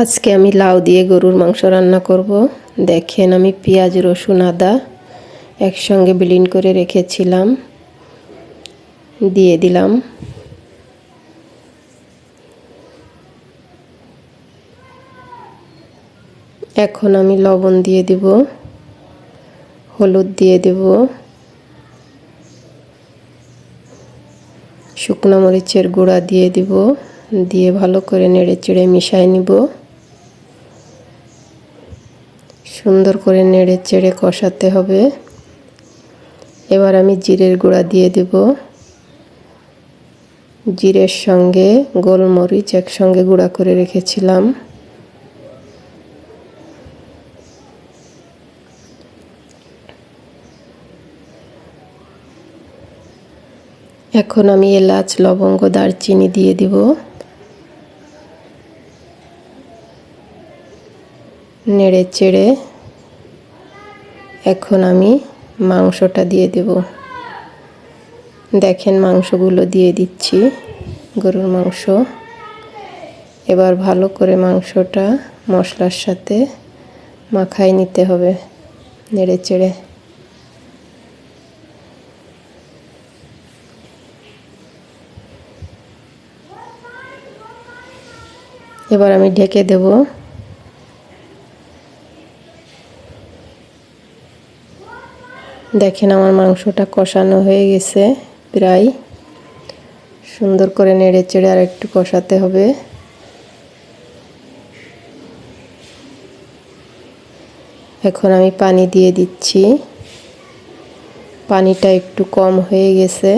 আজকে আমি লাউ দিয়ে গরুর মাংস রান্না করব। দেখেন আমি পেঁয়াজ, রসুন, আদা একসঙ্গে ব্লিন করে রেখেছিলাম। দিয়ে দিলাম। এখন আমি লবণ দিয়ে দিব। হলুদ দিয়ে দেব। শুকনো মরিচের গুঁড়া দিয়ে দিব। দিয়ে ভালো করে নেড়ে চেড়ে মিশাই নিব। সুন্দর করে নেড়ে চেড়ে কষাতে হবে। এবার আমি জিরের গুঁড়া দিয়ে দেব। জিরের সঙ্গে গোলমরিচ একসঙ্গে গুঁড়া করে রেখেছিলাম। এখন আমি এলাচ, লবঙ্গ, দারচিনি দিয়ে দিব। নেড়ে চেড়ে এখন আমি মাংসটা দিয়ে দেব। দেখেন মাংসগুলো দিয়ে দিচ্ছি, গরুর মাংস। এবার ভালো করে মাংসটা মশলার সাথে মাখাই নিতে হবে, নেড়ে চেড়ে। এবার আমি ঢেকে দেব দেখেন আমার মাংসটা কষানো হয়ে গেছে প্রায়। সুন্দর করে নেড়ে চেড়ে আর একটু কষাতে হবে। এখন আমি পানি দিয়ে দিচ্ছি। পানিটা একটু কম হয়ে গেছে,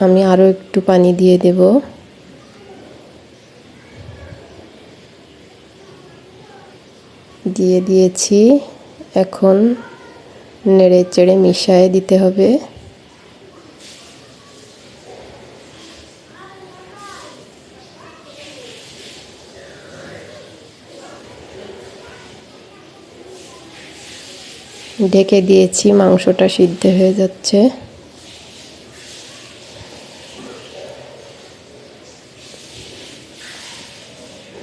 আমি আরও একটু পানি দিয়ে দেবো। দিয়ে দিয়েছি এখন নেড়ে চেড়ে মিশিয়ে দিতে হবে। ঢেকে দিয়েছি, মাংসটা সিদ্ধ হয়ে যাচ্ছে।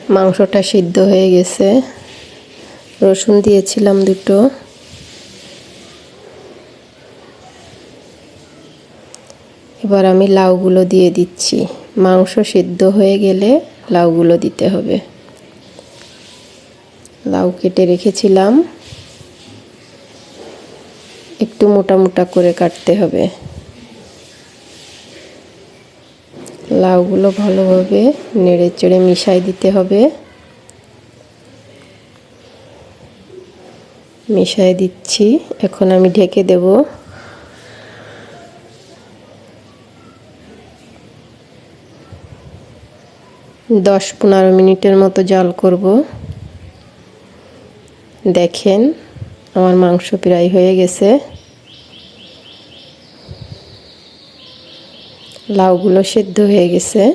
মাংসটা সিদ্ধ হয়ে গেছে। রসুন দিয়েছিলাম দুটো। এবার আমি লাউগুলো দিয়ে দিচ্ছি। মাংস সিদ্ধ হয়ে গেলে লাউগুলো দিতে হবে। লাউ কেটে রেখেছিলাম। একটু মোটা মোটা করে কাটতে হবে। লাউগুলো ভালোভাবে নেড়ে চেড়ে মিশাই দিতে হবে। মিশাই দিচ্ছি। এখন আমি ঢেকে দেব। দশ পনেরো মিনিটের মতো জাল করব। দেখেন, আমার মাংস প্রায় হয়ে গেছে। লাউগুলো সেদ্ধ হয়ে গেছে।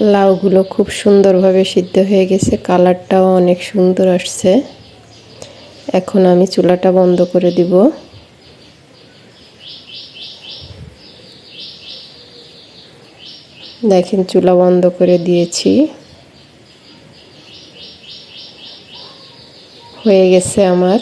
লাউগুলো খুব সুন্দরভাবে সিদ্ধ হয়ে গেছে। কালারটাও অনেক সুন্দর আসছে। এখন আমি চুলাটা বন্ধ করে দিব। দেখেন চুলা বন্ধ করে দিয়েছি। হয়ে গেছে আমার।